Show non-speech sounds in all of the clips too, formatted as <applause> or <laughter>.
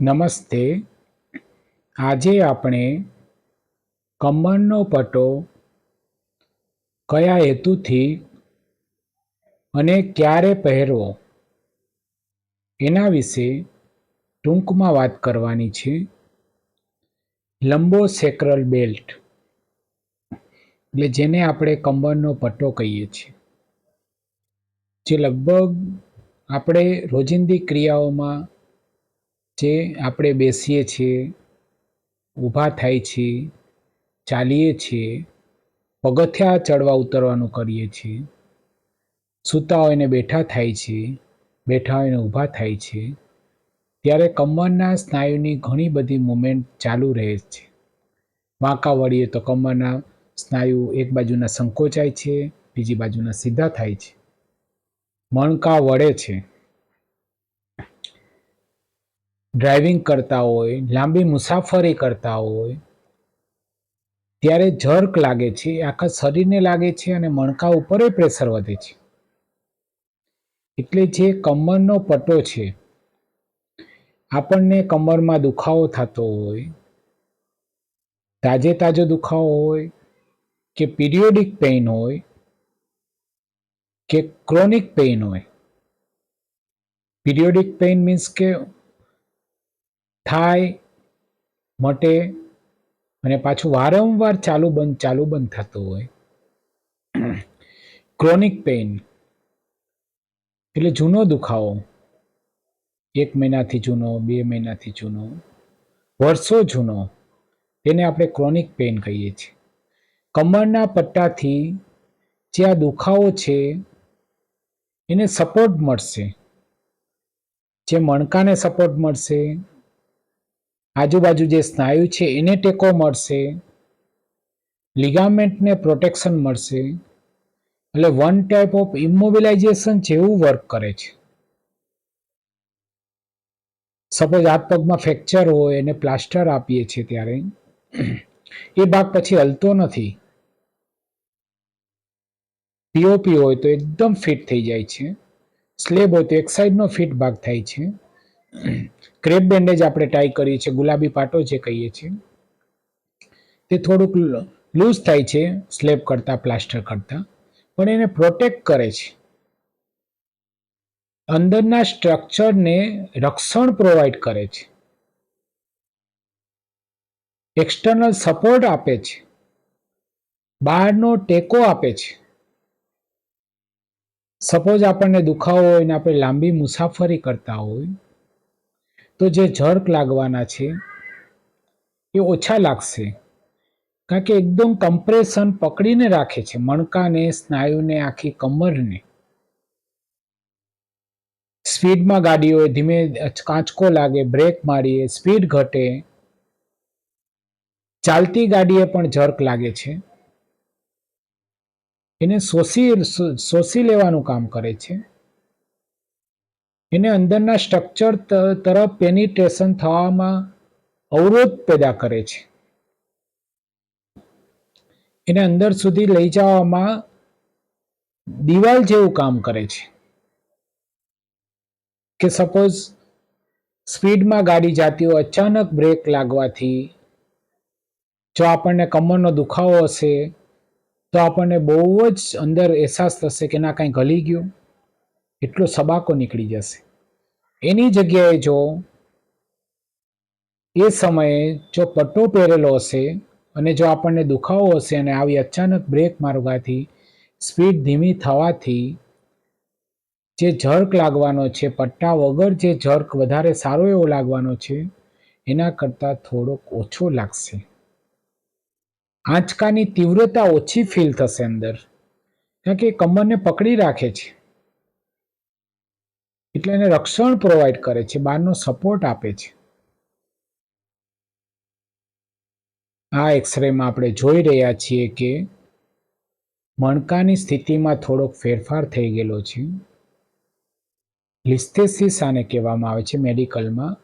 નમસ્તે. આજે આપણે કમરનો પટ્ટો કયા હેતુથી અને ક્યારે પહેરવો એના વિશે ટૂંકમાં વાત કરવાની છે. લંબો સેક્રલ બેલ્ટ, એટલે જેને આપણે કમરનો પટ્ટો કહીએ છીએ, જે લગભગ આપણે રોજિંદી ક્રિયાઓમાં જે આપણે બેસીએ છીએ, ઊભા થાય છીએ, ચાલીએ છીએ, પગથિયા ચડવા ઉતરવાનું કરીએ છીએ, સૂતા હોઈને બેઠા થાય છે બેઠા હોઈને ઊભા થાય છે ત્યારે કમરના સ્નાયુની ઘણી બધી મુમેન્ટ ચાલુ રહે છે. વાંકા વળીએ તો કમરના સ્નાયુ એક બાજુના સંકોચાય છે, બીજી બાજુના સીધા થાય છે. મણકા વળે છે. ડ્રાઇવિંગ કરતા હોય, લાંબી મુસાફરી કરતા હોય, ત્યારે જર્ક લાગે છે, આખા શરીરને લાગે છે અને મણકા ઉપર પ્રેશર વધે છે. એટલે જે કમરનો પટ્ટો છે, આપણને કમરમાં દુખાવો થતો હોય, તાજે તાજો દુખાવો હોય, કે પીરિયોડિક પેઇન હોય, કે ક્રોનિક પેઇન હોય. પીરિયોડિક પેઇન મીન્સ કે થાય, મટે અને પાછું વારંવાર ચાલુ બંધ ચાલુ બંધ થતું હોય. <clears throat> ક્રોનિક પેઇન એટલે જૂનો દુખાવો. એક મહિનાથી જૂનો, બે મહિનાથી જૂનો, વર્ષો જૂનો, તેને આપણે ક્રોનિક પેઇન કહીએ છીએ. કમરના પટ્ટાથી જે આ દુખાવો છે, એને સપોર્ટ મળશે. જે મણકાને સપોર્ટ મળશે આજુબાજુ જે સ્નાયુ છે, એને ટેકો મળશે લિગામેન્ટને પ્રોટેક્શન મળશે, એટલે વન ટાઈપ ઓફ ઇમોબિલાઇઝેશન જેવું વર્ક કરે છે. સપોઝ હાથ પગમાં ફ્રેક્ચર હોય, એને પ્લાસ્ટર આપીએ છીએ ત્યારે, એ ભાગ પછી હલતો નથી. પીઓપી હોય તો એકદમ ફિટ થઈ જાય છે. સ્લેબ હોય તો એક સાઈડનો ફિટ ભાગ થાય છે. ક્રેપ બેન્ડેજ આપણે ટ્રાય કરીએ છીએ, ગુલાબી પાટો જે કહીએ છીએ. તે થોડુંક લૂઝ થાય છે સ્લેબ કરતાં પ્લાસ્ટર કરતાં, પણ એને પ્રોટેક્ટ કરે છે. અંદરના સ્ટ્રક્ચરને રક્ષણ પ્રોવાઈડ કરે છે. એક્સટર્નલ સપોર્ટ આપે છે. બહારનો ટેકો આપે છે. સપોઝ આપણને દુખાવો હોય ને આપણે લાંબી મુસાફરી કરતા હોય તો જે જર્ક લાગવાના છે, એ ઓછા લાગશે. કારણ કે એકદમ કમ્પ્રેશન પકડીને રાખે છે, મણકાને, સ્નાયુને, આખી કમરને. સ્પીડમાં ગાડી હોય ધીમે કાંચકો લાગે, બ્રેક મારીએ, સ્પીડ ઘટે. ચાલતી ગાડીએ પણ જર્ક લાગે છે. એને શોષી શોષી લેવાનું કામ કરે છે. એને અંદરના સ્ટ્રક્ચર તરફ પેનિટ્રેશન થવામાં અવરોધ પેદા કરે છે. એને અંદર સુધી લઈ જવામાં દિવાલ જેવું કામ કરે છે. કે સપોઝ સ્પીડમાં ગાડી જાતી હોય, અચાનક બ્રેક લાગવાથી જો આપણને કમરનો દુખાવો હશે, તો આપણને બહુ જ અંદર અહેસાસ થશે કે ના, કાંઈ ગલી ગયું. એટલો સબાકો નીકળી જશે. એની જગ્યાએ જો એ સમયે જો પટ્ટો પહેરેલો હશે અને જો આપણને દુખાવો હશે અને આવી અચાનક બ્રેક મારવાથી, સ્પીડ ધીમી થવાથી જે ઝર્ક લાગવાનો છે, પટ્ટા વગર જે ઝર્ક વધારે સારો એવો લાગવાનો છે, એના કરતાં થોડોક ઓછો લાગશે. આંચકાની તીવ્રતા ઓછી ફીલ થશે અંદર. કારણ કે કમરને પકડી રાખે છે. એટલે એને રક્ષણ પ્રોવાઈડ કરે છે બહારનો સપોર્ટ આપે છે. આ એક્સરેમાં આપણે જોઈ રહ્યા છીએ કે મણકાની સ્થિતિમાં થોડોક ફેરફાર થઈ ગયેલો છે. લિસ્થેસિસ આને કહેવામાં આવે છે મેડિકલમાં.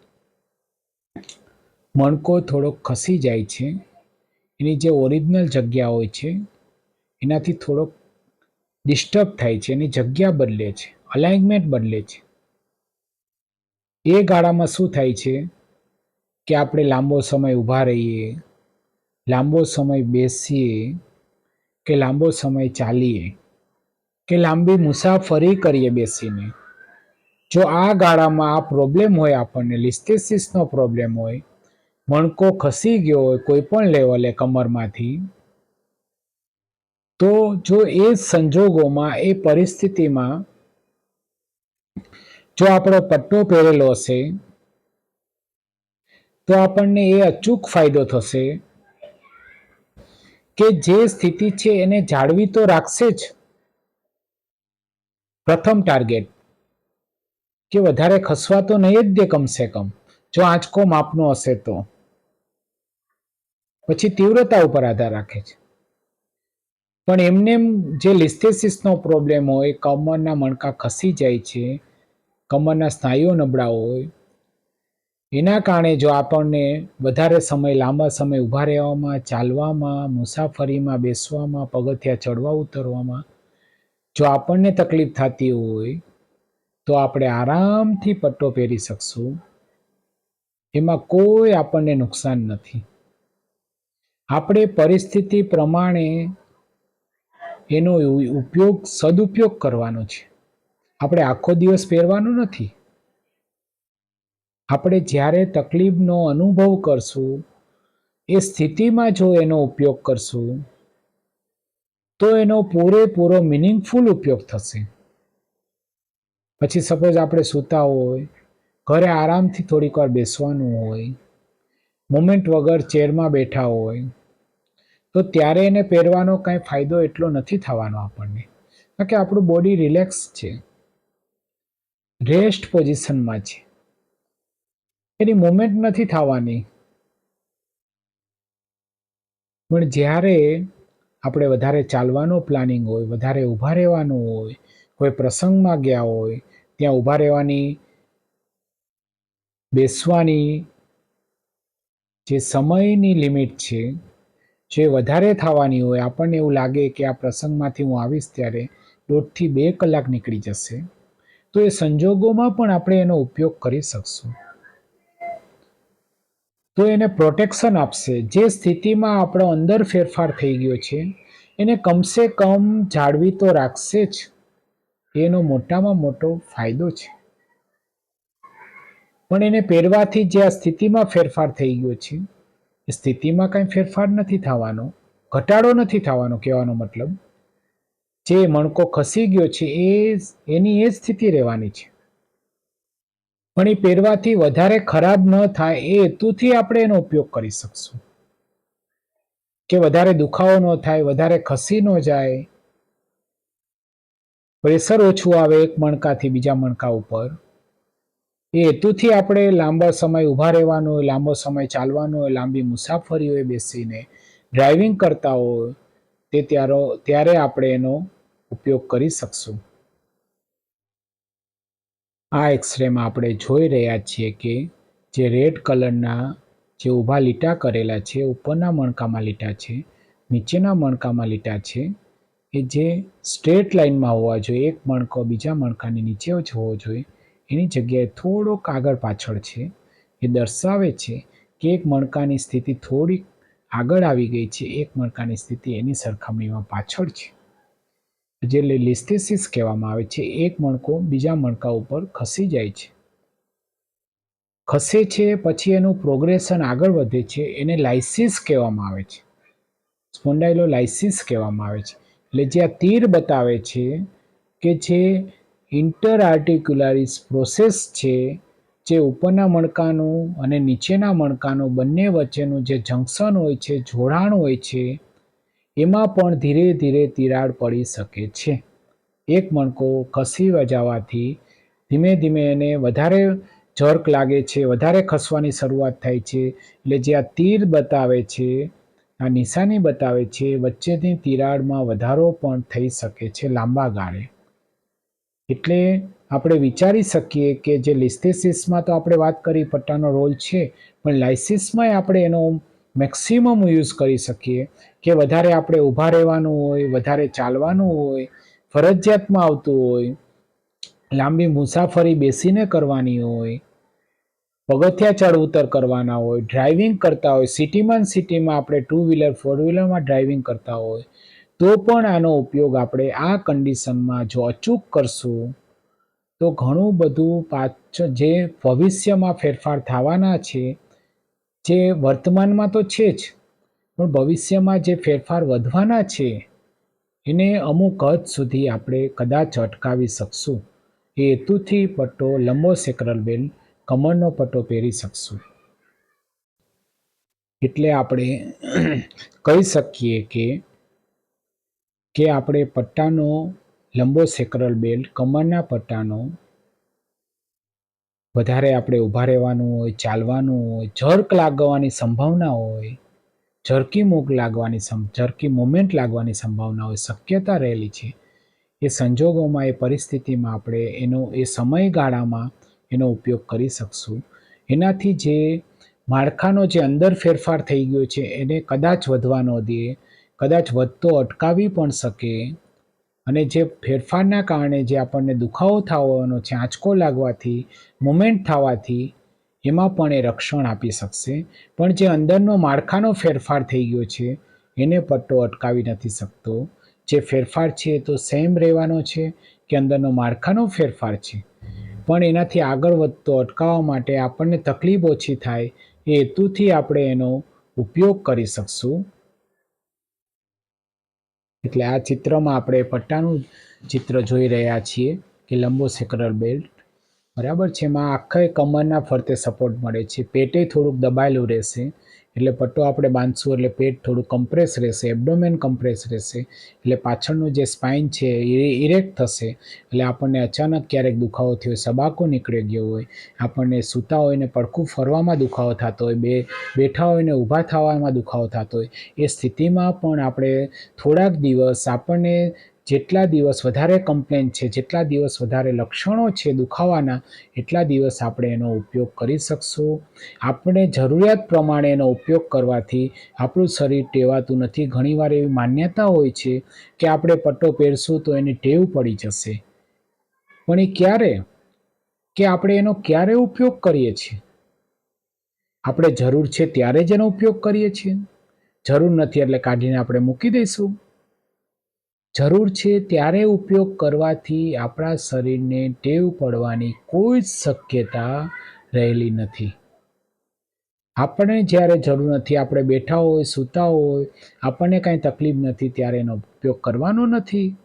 મણકો થોડોક ખસી જાય છે. એની જે ઓરિજિનલ જગ્યા હોય છે, એનાથી થોડોક ડિસ્ટર્બ થાય છે, એની જગ્યા બદલે છે અલાઇનમેન્ટ બદલે છે. એ ગાળામાં શું થાય છે? કે આપણે લાંબો સમય ઊભા રહીએ, લાંબો સમય બેસીએ, કે લાંબો સમય ચાલીએ, કે લાંબી મુસાફરી કરીએ બેસીને? જો આ ગાળામાં આ પ્રોબ્લેમ હોય આપણને લિસ્ટેસિસનો પ્રોબ્લેમ હોય, મણકો ખસી ગયો હોય કોઈ પણ લેવલે કમરમાંથી, તો જો એ સંજોગોમાં, એ પરિસ્થિતિમાં જો આપણો પટ્ટો પહેરેલો હશે, તો આપણને એ અચૂક ફાયદો થશે કે જે સ્થિતિ છે એને જાળવી તો રાખશે જ. પ્રથમ ટાર્ગેટ, કે વધારે ખસવા તો નહીં જ દે કમસે કમ. જો આંચકો માપનો હશે તો. પછી તીવ્રતા ઉપર આધાર રાખે છે. પણ એમને જે લિસ્થેસિસનો પ્રોબ્લેમ હોય, કમરના મણકા ખસી જાય છે કમરના સ્નાયુઓ નબળા હોય. એના કારણે જો આપણને વધારે સમય, લાંબા સમય ઊભા રહેવામાં, ચાલવામાં, મુસાફરીમાં, બેસવામાં, પગથિયા ચડવા ઉતરવામાં જો આપણને તકલીફ થતી હોય, તો આપણે આરામથી પટ્ટો પહેરી શકશું. એમાં કોઈ આપણને નુકસાન નથી. આપણે પરિસ્થિતિ પ્રમાણે એનો ઉપયોગ સદુપયોગ કરવાનો છે. આપણે આખો દિવસ પહેરવાનું નથી. આપણે જ્યારે તકલીફનો અનુભવ કરશું, એ સ્થિતિમાં જો એનો ઉપયોગ કરશું, તો એનો પૂરેપૂરો મિનિંગફુલ ઉપયોગ થશે. પછી સપોઝ આપણે સૂતા હોય, ઘરે આરામથી થોડીક વાર બેસવાનું હોય મુમેન્ટ વગર ચેરમાં બેઠા હોય, તો ત્યારે એને પહેરવાનો કાંઈ ફાયદો એટલો નથી થવાનો આપણને. કારણ કે આપણું બોડી રિલેક્સ છે. રેસ્ટ પોઝિશનમાં છે. એની મુમેન્ટ નથી થવાની. પણ જ્યારે આપણે વધારે ચાલવાનું પ્લાનિંગ હોય, વધારે ઊભા રહેવાનું હોય, કોઈ પ્રસંગમાં ગયા હોય, ત્યાં ઊભા રહેવાની, બેસવાની જે સમયની લિમિટ છે, જે વધારે થવાની હોય, આપણને એવું લાગે કે આ પ્રસંગમાંથી હું આવીશ ત્યારે દોઢથી બે કલાક નીકળી જશે. તો એ સંજોગોમાં પણ આપણે એનો ઉપયોગ કરી શકશું. તો એને પ્રોટેક્શન આપશે. જે સ્થિતિમાં આપણો અંદર ફેરફાર થઈ ગયો છે, એને કમસે કમ જાળવી તો રાખશે જ. એનો મોટામાં મોટો ફાયદો છે. પણ એને પહેરવાથી જે આ સ્થિતિમાં ફેરફાર થઈ ગયો છે સ્થિતિમાં કાંઈ ફેરફાર નથી થવાનો. ઘટાડો નથી થવાનો કહેવાનો મતલબ. જે મણકો ખસી ગયો છે, એ એની એ સ્થિતિ રહેવાની છે. પણ એ પહેરવાથી વધારે ખરાબ ન થાય એ હેતુથી આપણે એનો ઉપયોગ કરી શકશું. કે વધારે દુખાવો ન થાય, વધારે ખસી ન જાય, પ્રેશર ઓછું આવે એક મણકાથી બીજા મણકા ઉપર, એ હેતુથી આપણે લાંબા સમય ઊભા રહેવાનો હોય, લાંબો સમય ચાલવાનો હોય, લાંબી મુસાફરી હોય બેસીને, ડ્રાઇવિંગ કરતા હોય તે ત્યારો, ત્યારે આપણે એનો ઉપયોગ કરી શકશું. આ એક્સરેમાં આપણે જોઈ રહ્યા છીએ કે જે રેડ કલરના જે ઊભા લીટા કરેલા છે, ઉપરના મણકામાં લીટા છે, નીચેના મણકામાં લીટા છે એ જે સ્ટ્રેટ લાઇનમાં હોવા જોઈએ, એક મણકો બીજા મણકાની નીચે જ હોવો જોઈએ, એની જગ્યાએ થોડોક આગળ પાછળ છે, એ દર્શાવે છે કે એક મણકાની સ્થિતિ થોડીક આગળ આવી ગઈ છે એક મણકાની સ્થિતિ એની સરખામણીમાં પાછળ છે. જે લિસ્થેસિસ કહેવામાં આવે છે. એક મણકો બીજા મણકા ઉપર ખસી જાય છે. ખસે છે પછી એનું પ્રોગ્રેશન આગળ વધે છે. એને લાઇસિસ કહેવામાં આવે છે. સ્પોન્ડાઇલો લાઇસિસ કહેવામાં આવે છે. એટલે જે આ તીર બતાવે છે કે જે ઇન્ટર આર્ટિક્યુલારિસ પ્રોસેસ છે જે ઉપરના મણકાનું અને નીચેના મણકાનું બંને વચ્ચેનું જે જંકશન હોય છે, જોડાણ હોય છે, એમાં પણ ધીરે ધીરે તિરાડ પડી શકે છે. એક મણકો ખસી જવાથી ધીમે ધીમે એને વધારે જર્ક લાગે છે, વધારે ખસવાની શરૂઆત થાય છે. એટલે જે આ તીર બતાવે છે, આ નિશાની બતાવે છે, વચ્ચેની તિરાડમાં વધારો પણ થઈ શકે છે લાંબા ગાળે. એટલે આપણે વિચારી શકીએ કે જે લિસ્થેસિસમાં તો આપણે વાત કરી, પટ્ટાનો રોલ છે, પણ લાઇસિસમાંય આપણે એનો મેક્સિમમ યુઝ કરી શકીએ કે વધારે આપણે ઊભા રહેવાનું હોય, વધારે ચાલવાનું હોય, ફરજિયાતમાં આવતું હોય, લાંબી મુસાફરી બેસીને કરવાની હોય, પગથિયા ચડ ઉતર કરવાના હોય ડ્રાઇવિંગ કરતા હોય, સિટીમાં સિટીમાં આપણે ટુ વ્હીલર ફોર વ્હીલરમાં ડ્રાઇવિંગ કરતા હોય, તો પણ આનો ઉપયોગ આપણે આ કન્ડિશનમાં જો અચૂક કરશું તો ઘણું બધું પાછળ જે ભવિષ્યમાં ફેરફાર થવાના છે, જે વર્તમાનમાં તો છે જ, પણ ભવિષ્યમાં જે ફેરફાર વધવાના છે, એને અમુક હદ સુધી આપણે કદાચ અટકાવી શકશું. એ હેતુથી પટ્ટો લંબો સેક્રલ બેન કમરનો પટ્ટો પહેરી શકશું. એટલે આપણે કહી શકીએ કે કે આપણે પટ્ટાનો લંબો સેક્રલ બેલ્ટ, કમરના પટ્ટાનો. વધારે આપણે ઊભા રહેવાનું હોય, ચાલવાનું હોય, જર્ક લાગવાની સંભાવના હોય ઝરકી મૂક લાગવાની ઝરકી મુમેન્ટ લાગવાની સંભાવના હોય, શક્યતા રહેલી છે. એ સંજોગોમાં, એ પરિસ્થિતિમાં આપણે એનો, એ સમયગાળામાં એનો ઉપયોગ કરી શકશું. એનાથી જે માળખાનો જે અંદર ફેરફાર થઈ ગયો છે, એને કદાચ વધવા ન દે, કદાચ વધતો અટકાવી પણ શકે. અને જે ફેરફારના કારણે જે આપણને દુખાવો થવાનો છે આંચકો લાગવાથી મુમેન્ટ થવાથી, એમાં પણ એ રક્ષણ આપી શકશે. પણ જે અંદરનો માળખાનો ફેરફાર થઈ ગયો છે, એને પટ્ટો અટકાવી નથી શકતો. જે ફેરફાર છે એ તો સેમ રહેવાનો છે કે અંદરનો માળખાનો ફેરફાર છે. પણ એનાથી આગળ વધતો અટકાવવા માટે આપણને તકલીફ ઓછી થાય એ હેતુથી આપણે એનો ઉપયોગ કરી શકશું. એટલે આ ચિત્રમાં આપણે પટ્ટાનું ચિત્ર જોઈ રહ્યા છીએ કે લંબો સેક્રલ બેલ્ટ. બરાબર છે, એમાં આખા કમરના ફરતે સપોર્ટ મળે છે. પેટે થોડુંક દબાયેલું રહેશે. એટલે પટ્ટો આપણે બાંધશું એટલે પેટ થોડું કમ્પ્રેસ રહેશે એબડોમેન કમ્પ્રેસ રહેશે. એટલે પાછળનું જે સ્પાઇન છે એ ઇરેક્ટ થશે. એટલે આપણને અચાનક ક્યારેક દુખાવો થયો સબાકો નીકળી ગયો હોય, આપણને સૂતા હોય ને પડખું ફરવામાં દુખાવો થતો હોય, બે, બેઠા હોય ને ઊભા થવામાં દુખાવો થતો હોય, એ સ્થિતિમાં પણ આપણે થોડાક દિવસ આપણને જેટલા દિવસ વધારે કમ્પ્લેન છે, જેટલા દિવસ વધારે લક્ષણો છે દુખાવાના, એટલા દિવસ આપણે એનો ઉપયોગ કરી શકશું. આપણે જરૂરિયાત પ્રમાણે એનો ઉપયોગ કરવાથી આપણું શરીર ટેવાતું નથી. ઘણીવાર એવી માન્યતા હોય છે કે આપણે પટ્ટો પહેરશું તો એની ટેવ પડી જશે. પણ એ ક્યારે? કે આપણે એનો ક્યારે ઉપયોગ કરીએ છીએ? આપણે જરૂર છે ત્યારે જ એનો ઉપયોગ કરીએ છીએ? જરૂર નથી એટલે કાઢીને આપણે મૂકી દઈશું. જરૂર છે ત્યારે ઉપયોગ કરવાથી આપણા શરીરને ટેવ પડવાની કોઈ જ શક્યતા રહેલી નથી. આપણે જ્યારે જરૂર નથી, આપણે બેઠા હોય, સૂતા હોય, આપણને કાંઈ તકલીફ નથી ત્યારે એનો ઉપયોગ કરવાનો નથી.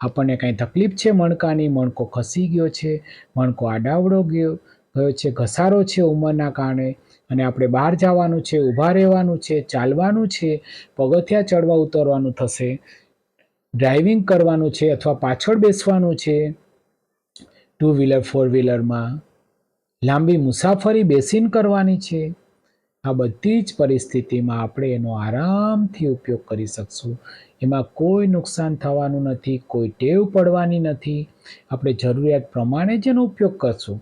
આપણને કાંઈ તકલીફ છે મણકાની, મણકો ખસી ગયો છે, મણકો આડાવડો ગયો ગયો છે, ઘસારો છે ઉંમરના કારણે અને આપણે બહાર જવાનું છે, ઊભા રહેવાનું છે, ચાલવાનું છે, પગથિયાં ચડવા ઉતરવાનું થશે ડ્રાઇવિંગ કરવાનું છે અથવા પાછળ બેસવાનું છે, ટુ વ્હીલર, ફોર વ્હીલરમાં લાંબી મુસાફરી બેસીને કરવાની છે, આ બધી જ પરિસ્થિતિમાં આપણે એનો આરામથી ઉપયોગ કરી શકશું. એમાં કોઈ નુકસાન થવાનું નથી, કોઈ ટેવ પડવાની નથી. આપણે જરૂરિયાત પ્રમાણે જ એનો ઉપયોગ કરશું.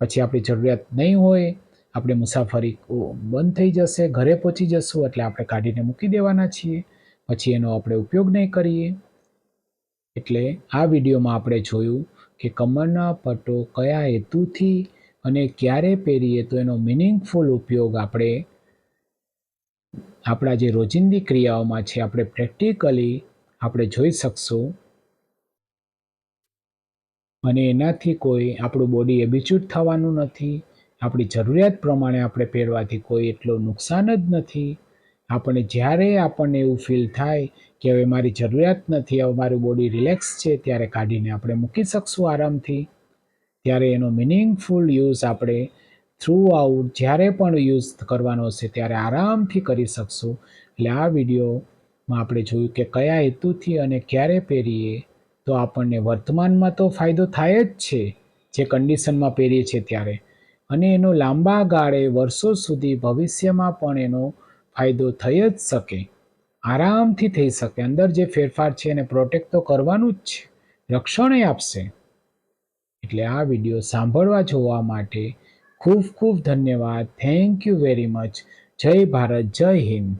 પછી આપણી જરૂરિયાત નહીં હોય, આપણે મુસાફરી બંધ થઈ જશે, ઘરે પહોંચી જશું, એટલે આપણે કાઢીને મૂકી દેવાના છીએ. પછી એનો આપણે ઉપયોગ નહીં કરીએ. એટલે આ વિડીયોમાં આપણે જોયું કે કમરના પટ્ટો કયા હેતુથી અને ક્યારે પહેરીએ તો એનો મિનિંગફુલ ઉપયોગ આપણે, આપણા જે રોજિંદી ક્રિયાઓમાં છે, આપણે પ્રેક્ટિકલી આપણે જોઈ શકશું. અને એનાથી કોઈ આપણું બોડી એબિચ્યુટ થવાનું નથી. આપણી જરૂરિયાત પ્રમાણે આપણે પહેરવાથી કોઈ એટલું નુકસાન જ નથી. આપણને જ્યારે આપણને એવું ફીલ થાય કે હવે મારી જરૂરિયાત નથી, હવે મારું બોડી રિલેક્સ છે, ત્યારે કાઢીને આપણે મૂકી શકશું આરામથી. ત્યારે એનો મિનિંગફુલ યુઝ આપણે થ્રુ આઉટ જ્યારે પણ યુઝ કરવાનો હશે, ત્યારે આરામથી કરી શકશું. એટલે આ વિડીયોમાં આપણે જોયું કે કયા હેતુથી અને ક્યારે પહેરીએ, તો આપણને વર્તમાનમાં તો ફાયદો થાય જ છે, જે કન્ડિશનમાં પહેરીએ છીએ ત્યારે. અને એનો લાંબા ગાળે, વર્ષો સુધી ભવિષ્યમાં પણ એનો ફાયદો થઈ જ શકે. આરામથી થઈ શકે. અંદર જે ફેરફાર છે એને પ્રોટેક્ટ તો કરવાનું જ છે. રક્ષણ આપશે. એટલે આ વીડિયો સાંભળવા જોવા માટે ખૂબ ખૂબ ધન્યવાદ. થેન્ક યુ વેરી મચ જય ભારત. જય હિન્દ.